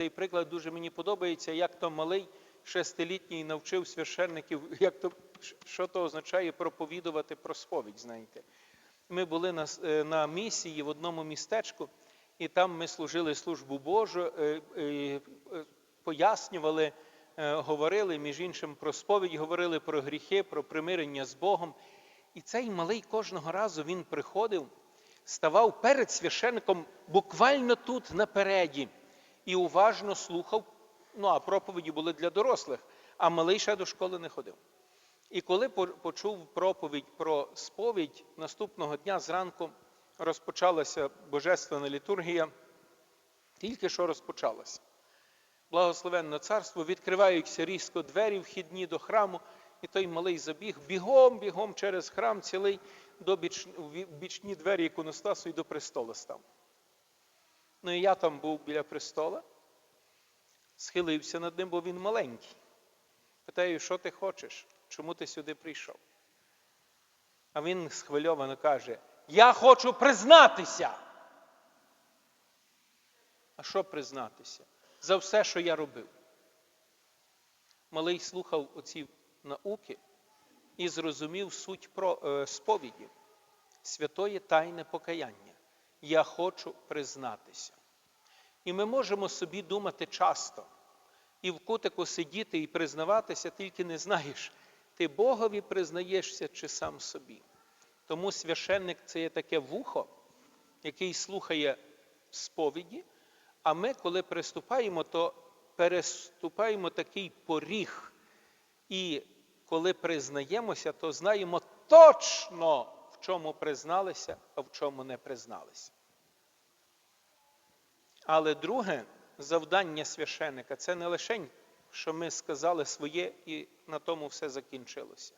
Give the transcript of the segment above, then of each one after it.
Цей приклад дуже мені подобається, як то малий шестилітній навчив священників, як то, що то означає проповідувати про сповідь, знаєте. Ми були на, е, на місії в одному містечку, і там ми служили службу Божу, е, е, пояснювали, говорили, між іншим, про сповідь, говорили про гріхи, про примирення з Богом. І цей малий кожного разу він приходив, ставав перед священником буквально тут напереді і уважно слухав. Ну, а проповіді були для дорослих, а малий ще до школи не ходив. І коли почув проповідь про сповідь, наступного дня зранку розпочалася божественна літургія, тільки що розпочалася. Благословенне царство, відкриваються різко двері вхідні до храму, і той малий забіг бігом, бігом через храм цілий до біч, бічні двері іконостасу і до престола став. Ну і я там був біля престола, схилився над ним, бо він маленький. Питаю, що ти хочеш? Чому ти сюди прийшов? А він схвильовано каже: Я хочу признатися. А що признатися? За все, що я робив. Малий слухав оці науки і зрозумів суть е, сповіді, святої тайне покаяння. Я хочу признатися. І ми можемо собі думати часто, і в кутику сидіти і признаватися, тільки не знаєш, ти Богові признаєшся чи сам собі. Тому священник це є таке вухо, який слухає сповіді, а ми, коли приступаємо, то переступаємо такий поріг. І коли признаємося, то знаємо точно, в чому призналися, а в чому не призналися. Але друге завдання священника це не лише, що ми сказали своє і на тому все закінчилося.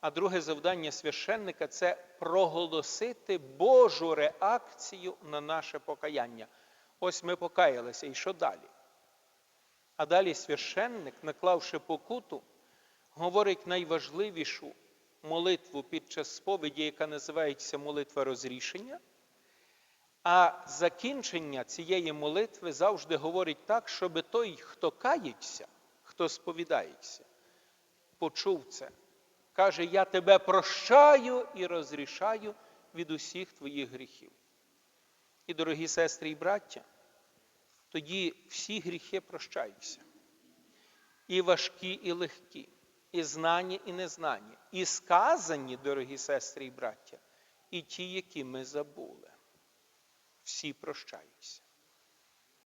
А друге завдання священника це проголосити Божу реакцію на наше покаяння. Ось ми покаялися, і що далі? А далі священник, наклавши покуту, говорить найважливішу молитву під час сповіді, яка називається молитва розрішення. А закінчення цієї молитви завжди говорить так, щоб той, хто кається, хто сповідається, почув це. Каже, я тебе прощаю і розрішаю від усіх твоїх гріхів. І, дорогі сестри і браття, тоді всі гріхи прощаються. І важкі, і легкі, і знані, і незнані, і сказані, дорогі сестри і браття, і ті, які ми забули. Всі прощаються.